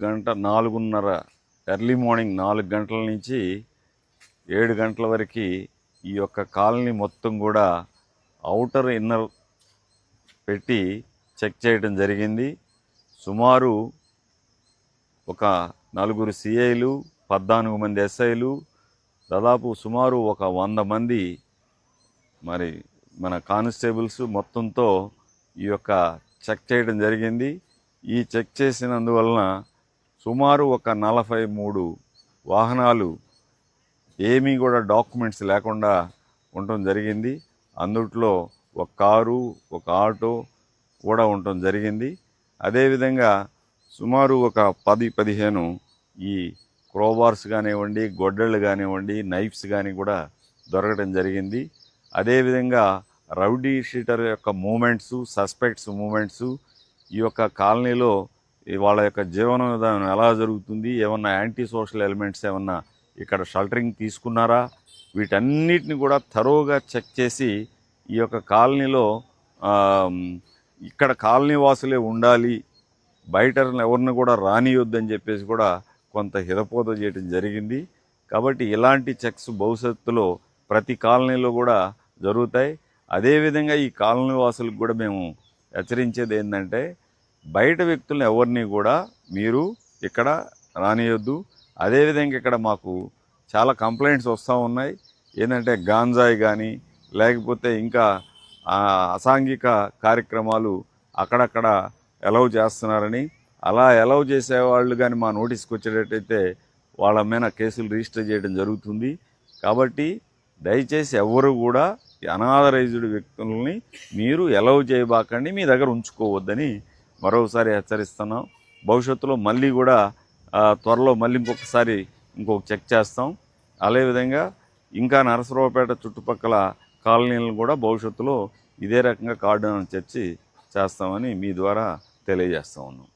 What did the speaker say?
గంట నాలుగున్నర early morning నాలుగు గంటల నుంచి ఏడు గంటల వరకు ఈ యొక్క కాలనీ మొత్తం కూడా అవుటర్ ఇన్నర్ పెట్టి చెక్ చేయడం జరిగింది. సుమారు ఒక నలుగురు సిఐలు పద్నాలుగు మంది ఎస్ఐలు దాదాపు సుమారు ఒక వంద మంది మరి మన కానిస్టేబుల్స్ మొత్తంతో ఈ యొక్క చెక్ చేయడం జరిగింది. ఈ చెక్ చేసినందువలన సుమారు ఒక నలభై మూడు వాహనాలు ఏమీ కూడా డాక్యుమెంట్స్ లేకుండా ఉండటం జరిగింది. అందుట్లో ఒక కారు ఒక ఆటో కూడా ఉండటం జరిగింది. అదేవిధంగా సుమారు ఒక పది పదిహేను ఈ క్రోబార్స్ కానివ్వండి గొడ్డళ్ళు కానివ్వండి నైఫ్స్ కానీ కూడా దొరకడం జరిగింది. అదేవిధంగా రౌడీ షీటర్ యొక్క మూమెంట్స్ సస్పెక్ట్స్ మూమెంట్స్ ఈ యొక్క కాలనీలో వాళ్ళ యొక్క జీవన విధానం ఎలా జరుగుతుంది? ఏమన్నా యాంటీ సోషల్ ఎలిమెంట్స్ ఏమన్నా ఇక్కడ షెల్టరింగ్ తీసుకున్నారా? వీటన్నిటిని కూడా తరోగా చెక్ చేసి ఈ యొక్క కాలనీలో ఇక్కడ కాలనీ వాసులే ఉండాలి బయట ఎవరిని కూడా రానియొద్దని చెప్పేసి కూడా కొంత హితపోత చేయడం జరిగింది. కాబట్టి ఇలాంటి చెక్స్ భవిష్యత్తులో ప్రతి కాలనీలో కూడా జరుగుతాయి. అదేవిధంగా ఈ కాలనీ వాసులకు కూడా మేము హెచ్చరించేది ఏంటంటే బయట వ్యక్తులను ఎవరిని కూడా మీరు ఇక్కడ రానియొద్దు. అదేవిధంగా ఇక్కడ మాకు చాలా కంప్లైంట్స్ వస్తూ ఉన్నాయి. ఏంటంటే గాంజాయి కానీ లేకపోతే ఇంకా అసాంఘిక కార్యక్రమాలు అక్కడక్కడ ఎలవ్ చేస్తున్నారని. అలా ఎలవ్ చేసేవాళ్ళు కానీ మా నోటీస్కి వచ్చేటట్టయితే వాళ్ళ మీద కేసులు రిజిస్టర్ చేయడం జరుగుతుంది. కాబట్టి దయచేసి ఎవరు కూడా అనాథరైజ్డ్ వ్యక్తుల్ని మీరు ఎలవ్ చేయబాకండి మీ దగ్గర ఉంచుకోవద్దని మరోసారి హెచ్చరిస్తున్నాం. భవిష్యత్తులో మళ్ళీ కూడా త్వరలో మళ్ళీ ఇంకొకసారి ఇంకొక చెక్ చేస్తాం. అదేవిధంగా ఇంకా నరసరావుపేట చుట్టుపక్కల కాలనీలను కూడా భవిష్యత్తులో ఇదే రకంగా కార్డు చర్చి చేస్తామని మీ ద్వారా తెలియజేస్తా ఉన్నాం.